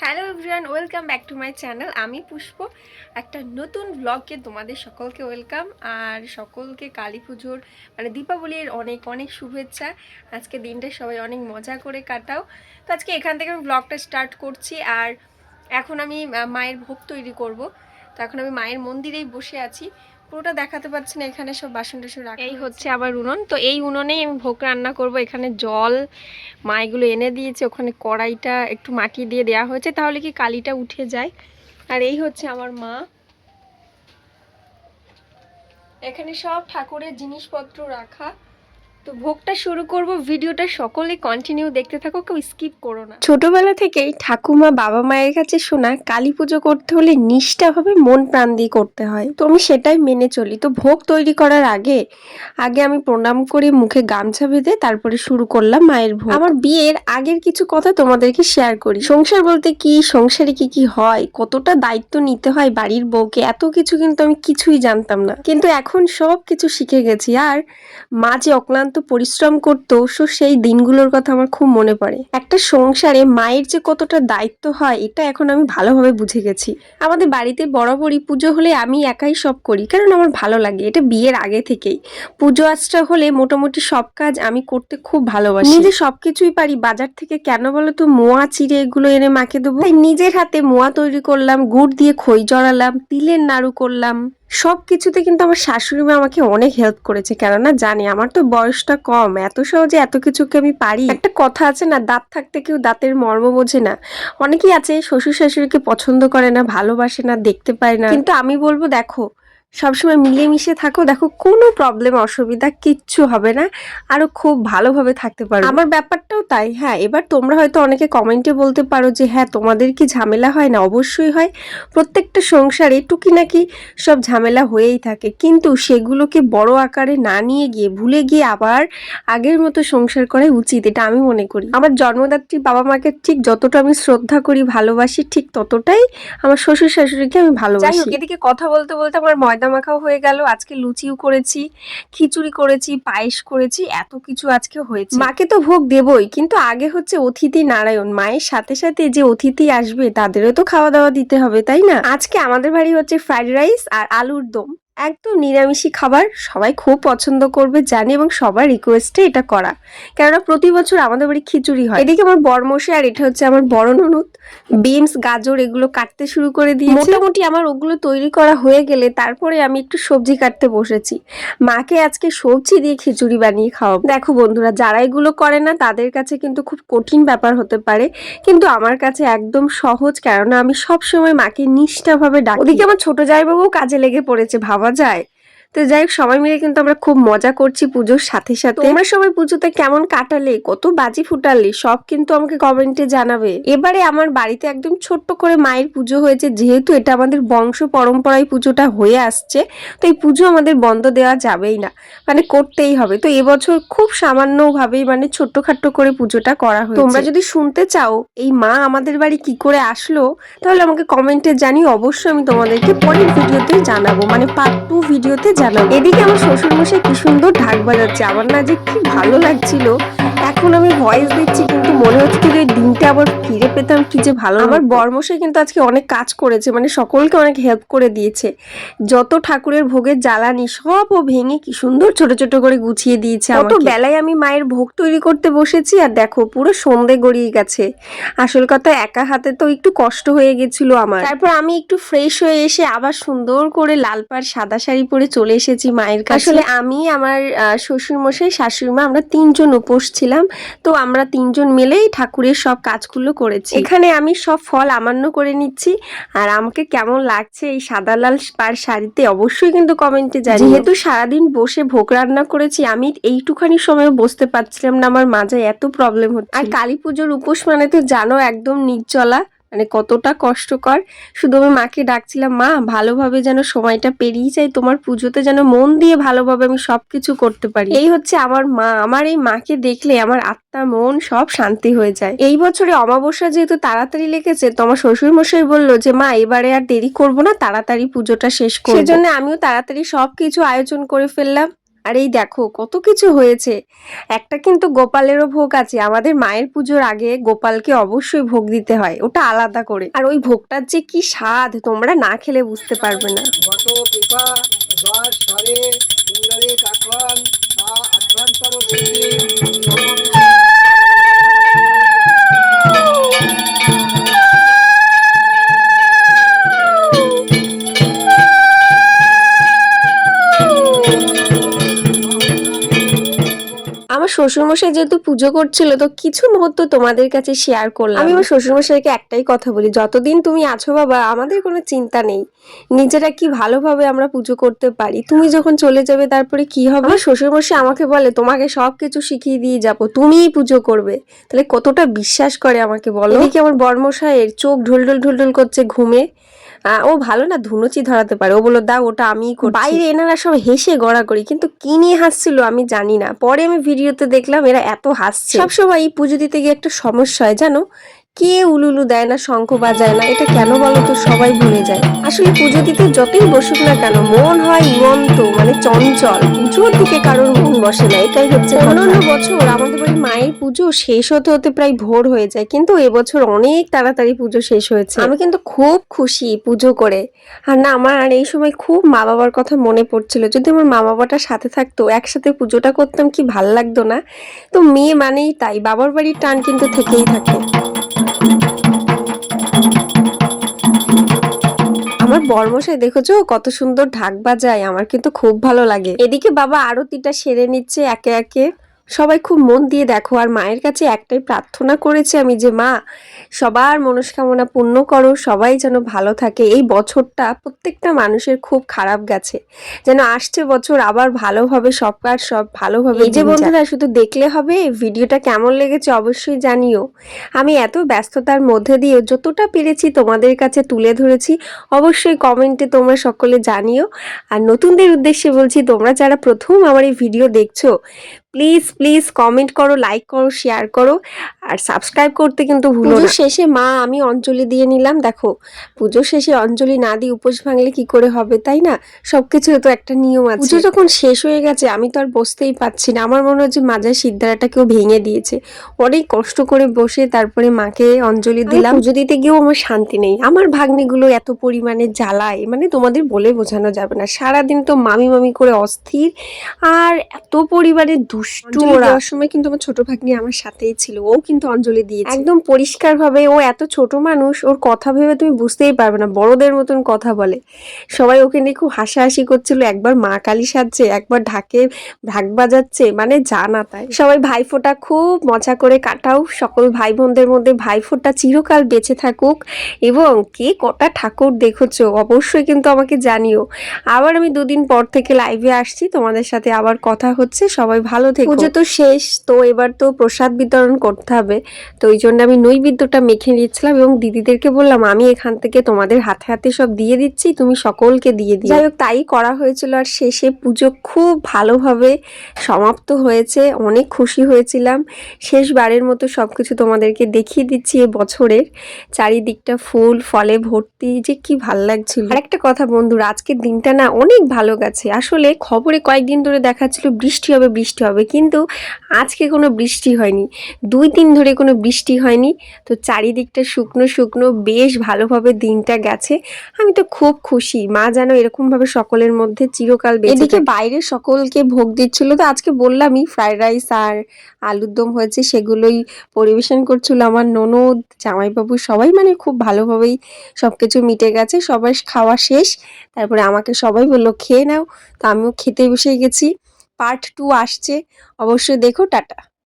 Hello everyone, welcome back to my channel. আমি পুষ্প, একটা নতুন ব্লগে তোমাদের সকলকে ওয়েলকাম। আর সকলকে কালী পুজোর মানে দীপাবলির অনেক অনেক শুভেচ্ছা। আজকে দিনটা সবাই অনেক মজা করে কাটাও। তো আজকে এখান থেকে আমি ব্লগটা স্টার্ট করছি। আর এখন আমি মায়ের ভোগ তৈরি করব। তো এখন আমি মায়ের মন্দিরেই বসে আছি। পুরোটা দেখাতে পারছি না এখানে সব বাসন টাসন রাখা এই হচ্ছে আবার উনুন। তো এই উনুনেই আমি ভোগ রান্না করব। এখানে জল মা এগুলো এনে দিয়েছে ওখানে কড়াইটা একটু মাটি দিয়ে দেয়া হয়েছে তাহলে কি কালিটা উঠে যায়? আর এই হচ্ছে আমার মা। এখানে সব ঠাকুরের জিনিসপত্র রাখা। তো ভোগটা শুরু করব, ভিডিওটা সকলে কন্টিনিউ দেখতে থাকো, কেউ স্কিপ করো না। ছোটবেলা থেকেই ঠাকুমা বাবা মায়ের কাছে শোনা কালী পুজো করতে হলে নিষ্ঠাভাবে মন প্রাণ দিয়ে করতে হয়। তো আমি সেটাই মেনে চলি। তো ভোগ তৈরি করার আগে আগে আমি প্রণাম করে মুখে গামছা বেঁধে তারপরে শুরু করলাম মায়ের ভোগ। আমার বিয়ের আগের কিছু কথা তোমাদেরকে শেয়ার করি। সংসার বলতে কি, সংসারে কি কি হয়, কতটা দায়িত্ব নিতে হয় বাড়ির বউকে, এত কিছু কিন্তু আমি কিছুই জানতাম না। কিন্তু এখন সব কিছু শিখে গেছি। আর মা যে অক্লান্ত পরিশ্রম করতো, সো সেই দিনগুলোর কথা আমার খুব মনে পড়ে। একটা সংসারে মায়ের যে কতটা দায়িত্ব হয়, এটা এখন আমি ভালোভাবে বুঝে গেছি। আমাদের বাড়িতে বরাবরই পুজো হলে আমি একাই সব করি, কারণ আমার ভালো লাগে, এটা বিয়ের আগে থেকেই। পুজো আচটা হলে মোটামুটি সব কাজ আমি করতে খুব ভালোবাসি। নিজে সবকিছুই পারি, বাজার থেকে কেন বলো তো মোয়া, চিড়ে এগুলো এনে মাকে দেবো। নিজের হাতে মোয়া তৈরি করলাম, গুড় দিয়ে খই জড়ালাম, তিলের নাড়ু করলাম। সব কিছুতে কিন্তু আমার শাশুড়ি মা আমাকে অনেক হেল্প করেছে। কেননা জানি আমার তো বয়সটা কম, এত সহজে এত কিছুকে আমি পারি। একটা কথা আছে না, দাঁত থাকতে কেউ দাঁতের মর্ম বোঝে না। অনেকেই আছে, শ্বশুর শাশুড়িকে পছন্দ করে না, ভালোবাসে না, দেখতে পায় না। কিন্তু আমি বলব, দেখো সবসময় মিলেমিশে থাকো। দেখো কোনো প্রবলেম অসুবিধা কিচ্ছু হবে না। আরও খুব ভালোভাবে থাকতে পারো আমার ব্যাপারটাও তাই হ্যাঁ। এবার তোমরা হয়তো অনেকে কমেন্টে বলতে পারো যে হ্যাঁ তোমাদের কি ঝামেলা হয়? না অবশ্যই হয়। প্রত্যেকটা সংসারে টুকি নাকি সব ঝামেলা হয়েই থাকে। কিন্তু সেগুলোকে বড় আকারে না নিয়ে গিয়ে ভুলে গিয়ে আবার আগের মতো সংসার করাই উচিত এটা আমি মনে করি। আমার জন্মদাত্রী বাবা মাকে ঠিক যতটা আমি শ্রদ্ধা করি ভালোবাসি ঠিক ততটাই আমার শ্বশুর শাশুড়িকে আমি ভালোবাসি। এদিকে কথা বলতে বলতে আমার ময়দা মাখাও হয়ে গেল। আজকে লুচিও করেছি, খিচুড়ি করেছি, পায়েস করেছি, এত কিছু আজকে হয়েছে। মাকে তো ভোগ দেবই, কিন্তু আগে হচ্ছে অতিথি নারায়ণ। মায়ের সাথে সাথে যে অতিথি আসবে, তাদেরও তো খাওয়া দাওয়া দিতে হবে, তাই না? আজকে আমাদের বাড়ি হচ্ছে ফ্রাইড রাইস আর আলুর দম। একদম নিরামিষি খাবার সবাই খুব পছন্দ করবে, জানি এবং সবার রিকোয়েস্টে এটা করা। কেননা প্রতি বছর আমাদের বাড়ি খিচুড়ি হয়। এদিকে আমার বরমশে আর এটা হচ্ছে আমার বড় ননদ। বিনস, গাজর এগুলো কাটতে শুরু করে দিয়েছে। মোটামুটি আমার ওগুলো তৈরি করা হয়ে গেলে তারপরে আমি একটু সবজি কাটতে বসেছি। মাকে আজকে সবজি দিয়ে খিচুড়ি বানিয়ে খাওয়াবো। দেখো বন্ধুরা, যারা এগুলো করে না, তাদের কাছে কিন্তু খুব কঠিন ব্যাপার হতে পারে। কিন্তু আমার কাছে একদম সহজ, কেননা আমি সবসময় মাকে নিষ্ঠাভাবে ডাকি। ওদিকে আমার ছোট জামাইবাবু কাজে লেগে পড়েছে, ভাবা যায় তো যাই হোক সবাই মিলে কিন্তু আমরা খুব মজা করছি পুজোর সাথে সাথে। তোমরা সবাই পুজোতে কেমন কাটালে কত বাজি ফুটালে সব কিন্তু আমাকে কমেন্টে জানাবে। এবারে আমার বাড়িতে একদম ছোট্ট করে মায়ের পুজো হয়েছে যেহেতু এটা আমাদের বংশ পরম্পরায় পুজোটা হয়ে আসছে তো এই পুজো আমাদের বন্ধ দেওয়া যাবেই না মানে করতেই হবে। তো এবছর খুব সামান্যভাবেই মানে ছোট্টখাট্ট করে পুজোটা করা হয়েছে। তোমরা যদি শুনতে চাও এই মা আমাদের বাড়ি কি করে আসলো তাহলে আমাকে কমেন্টে জানিয়ে অবশ্যই আমি তোমাদেরকে পরের ভিডিওতে জানাব মানে পার্ট টু ভিডিওতে জানাব এদিকে আমার শ্বশুর মশাই কি সুন্দর ঢাক বাজাচ্ছে। আমার না যে কি ভালো লাগছিল। এখন আমি ভয়েস দিচ্ছি কিন্তু মনে হচ্ছে যে দিনটা আবার ফিরে পেতাম কি যে ভালো। আমার বর্মশাই কিন্তু আজকে অনেক কাজ করেছে মানে সকলকে অনেক হেল্প করে দিয়েছে। যত ঠাকুরের ভোগের জ্বালানি সব ও ভেঙে কি সুন্দর ছোট ছোট করে গুছিয়ে দিয়েছে কত বেলায় আমি মায়ের ভোগ তৈরি করতে বসেছি আর দেখো পুরো সন্ধে গড়িয়ে গেছে। আসল কথা একা হাতে তো একটু কষ্ট হয়ে গেছিল আমার। তারপর আমি একটু ফ্রেশ হয়ে এসে আবার সুন্দর করে লাল পাড় সাদা শাড়ি পরে চলে এসেছি মায়ের কাছে। আসলে আমি আমার শ্বশুর মশাই শাশুড়ি মা আমরা তিনজন উপোস ছিলাম। তো আমরা তিনজন মিলেই ঠাকুরের সব কাজগুলো করেছি। এখানে আমি সব ফল আমান্য করে নিচ্ছি। আর আমাকে কেমন লাগছে এই সাদা লাল পার শাড়িতে অবশ্যই কিন্তু কমেন্টে জানি যেহেতু সারাদিন বসে ভোগ রান্না করেছি, আমি এইটুখানি সময় বসতে পারছিলাম না। আমার মাঝে এত প্রবলেম হচ্ছে। আর কালী পুজোর উপোস মানে তো জানো, একদম নির্জলা। মানে কতটা কষ্টকর। শুধু আমি মাকে ডাকছিলাম মা ভালোভাবে যেন সময়টা পেরিয়ে যায় তোমার পুজোতে যেন মন দিয়ে ভালোভাবে আমি সবকিছু করতে পারি। এই হচ্ছে আমার মা। আমার এই মাকে দেখলে আমার আত্মা মন সব শান্তি হয়ে যায়। এই বছরে অমাবস্যা যেহেতু তাড়াতাড়ি লেগেছে তো আমার শ্বশুর মশাই বলল যে মা এবারে আর দেরি করব না তাড়াতাড়ি পুজোটা শেষ করব। সেজন্য আমিও তাড়াতাড়ি সবকিছু আয়োজন করে ফেললাম। আর এই দেখো, কত কিছু হয়েছে। একটা কিন্তু গোপালেরও ভোগ আছে। আমাদের মায়ের পুজোর আগে গোপালকে অবশ্যই ভোগ দিতে হয়, ওটা আলাদা করে। আর ওই ভোগটার যে কি স্বাদ, তোমরা না খেলে বুঝতে পারবে না। আক্রান্তর শ্বশুরমশাই যেহেতু পুজো করছিল তো কিছু মুহূর্ত তোমাদের কাছে শেয়ার করলাম। আমি আমার শ্বশুরমশাইকে একটাই কথা বলি যতদিন তুমি আছো বাবা আমাদের কোনো চিন্তা নেই। নিজেরা কি ভালোভাবে আমরা পুজো করতে পারি? তুমি যখন চলে যাবে তারপরে কি হবে? শ্বশুরমশাই আমাকে বলে তোমাকে সব কিছু শিখিয়ে দিয়ে যাব তুমিই পুজো করবে। তাহলে কতটা বিশ্বাস করে আমাকে বলো? এদিকে আমার বর্মশাইয়ের চোখ ঢুল ঢুল ঢুল ঢুল করছে ঘুমে। ও ভালো না ধুনুচি ধরাতে পারে। ও বলল দাও ওটা আমি বাইরে এনারা সব হেসে গড়া করি কিন্তু কি নিয়ে হাসছিল আমি জানি না। পরে আমি ভিডিওতে দেখলাম এরা এত হাসছে। সবসময় এই পুজো দিতে গিয়ে একটা সমস্যা হয় জানো? কে উলুলু দেয় না শঙ্খ বাজায় না এটা কেন বলো তো সবাই ভুলে যায়। আসলে পুজো দিতে যতই বসুক না কেন মন হয় উড়ন্ত মানে চঞ্চল। পুজোর দিকে কারোর মন বসে না এটাই হচ্ছে অন্যান্য বছর আমাদের বাড়ি মায়ের পুজো শেষ হতে হতে প্রায় ভোর হয়ে যায় কিন্তু এবছর অনেক তাড়াতাড়ি পুজো শেষ হয়েছে। আমি কিন্তু খুব খুশি পুজো করে। আর না আমার আর এই সময় খুব মা বাবার কথা মনে পড়ছিল। যদি আমার মা বাবাটা সাথে থাকতো একসাথে পুজোটা করতাম কি ভালো লাগতো না? তো মেয়ে মানেই তাই বাবার বাড়ির টান কিন্তু থেকেই থাকে। আমার বর্মশাই দেখেছ? কত সুন্দর ঢাক বাজায়। আমার কিন্তু খুব ভালো লাগে। এদিকে বাবা আরতিটা সেরে নিচ্ছে একে একে। সবাই খুব মন দিয়ে দেখো আর মায়ের কাছে একটাই প্রার্থনা করেছি আমি যে মা সবার মনস্কামনা পূর্ণ করো সবাই যেন ভালো থাকে। এই বছরটা প্রত্যেকটা মানুষের খুব খারাপ গেছে। যেন আসছে বছর আবার ভালোভাবে সব কাজ সব ভালোভাবে এই যে বন্ধুরা শুধু দেখলে হবে ভিডিওটা কেমন লেগেছে অবশ্যই জানিও। আমি এত ব্যস্ততার মধ্যে দিয়ে যতটা পেরেছি তোমাদের কাছে তুলে ধরেছি অবশ্যই কমেন্টে তোমরা সকলে জানিও। আর নতুনদের উদ্দেশ্যে বলছি তোমরা যারা প্রথম আমার এই ভিডিও দেখছ প্লিজ প্লিজ কমেন্ট করো লাইক করো শেয়ার করো। আর সাবস্ক্রাইব করতে কিন্তু ভুলো না। শেষে মা আমি অঞ্জলি দিয়ে নিলাম দেখো। পুজো শেষে অঞ্জলি না দিয়ে উপোস ভাঙলে কি করে হবে তাই না? সবকিছু তো একটা নিয়ম আছে। পুজো যখন শেষ হয়ে গেছে আমি তো আর বসতেই পাচ্ছি না। আমার মনে হচ্ছে মাজার সিদ্ধারাটা কেউ ভেঙে দিয়েছে। অনেক কষ্ট করে বসে তারপরে মাকে অঞ্জলি দিলাম। পুজো দিতে গিয়েও আমার শান্তি নেই। আমার ভাগ্নিগুলো এত পরিমাণে জ্বালায় মানে তোমাদের বলে বোঝানো যাবে না। সারাদিন তো মামি মামি করে অস্থির। আর এত পরিমাণে দুষ্টু ওরা সময় কিন্তু আমার ছোট ভাগ্নি আমার সাথেই ছিল। ও কিন্তু অঞ্জলি দিয়েছে। একদম পরিষ্কার ভাবে ও এত ছোট মানুষ ওর কথা ভেবে তুমি বুঝতেই পারবে না বড়দের মতন কথা বলে। সবাই ওকে নিয়ে খুব হাসাহাসি করছিল একবার মা কালী সাজছে একবার ঢাকে ঢাক বাজাচ্ছে মানে জানা তাই। সবাই ভাইফোঁটা খুব মজা করে কাটাও সকল ভাই বোনদের মধ্যে ভাইফোঁটা চিরকাল বেঁচে থাকুক এবং কে কটা ঠাকুর দেখেছ অবশ্যই কিন্তু আমাকে জানিও। আবার আমি দুদিন পর থেকে লাইভে আসছি তোমাদের সাথে আবার কথা হচ্ছে সবাই ভালো থেকো। পুজো তো শেষ তো এবার তো প্রসাদ বিতরণ করতে হবে। তো ওই জন্য আমি নৈবেদ্যটা মেখে নিচ্ছিলাম এবং দিদিদেরকে বললাম, আমি এখান থেকে তোমাদের হাতে হাতে সব দিয়ে দিচ্ছি, তুমি সকলকে দিয়ে দিও। যাই তাই করা হয়েছিল আর শেষে পুজো খুব ভালোভাবে সমাপ্ত হয়েছে। অনেক খুশি হয়েছিলাম। শেষবারের মতো সবকিছু তোমাদেরকে দেখিয়ে দিচ্ছি এ বছরের। চারিদিকটা ফুল, ফলে ভর্তি, যে কি ভালো লাগছিল। আর একটা কথা বন্ধুরা, আজকের দিনটা না অনেক ভালো গেছে। আসলে খবরে কয়েকদিন ধরে দেখাচ্ছিল বৃষ্টি হবে বৃষ্টি হবে, কিন্তু আজকে কোনো বৃষ্টি হয়নি। দুই দিন ধরে কোনো বৃষ্টি হয়নি। তো চারিদিকটা শুকনো শুকনো বেশ ভালোভাবে দিনটা গেছে। আমি তো খুব খুশি। মা যেন এরকমভাবে সকলের মধ্যে চিরকাল এদিকে বাইরে সকলকে ভোগ দিচ্ছিল। তো আজকে বললামই ফ্রাইড রাইস আর আলুর দম হয়েছে সেগুলোই পরিবেশন করছিল আমার ননদ জামাইবাবু সবাই। মানে খুব ভালোভাবেই সব কিছু মিটে গেছে। সবাই খাওয়া শেষ। তারপরে আমাকে সবাই বলল খেয়ে নাও। তো আমিও খেতে বসে গেছি। পার্ট টু আসছে। অবশ্যই দেখো টাটা।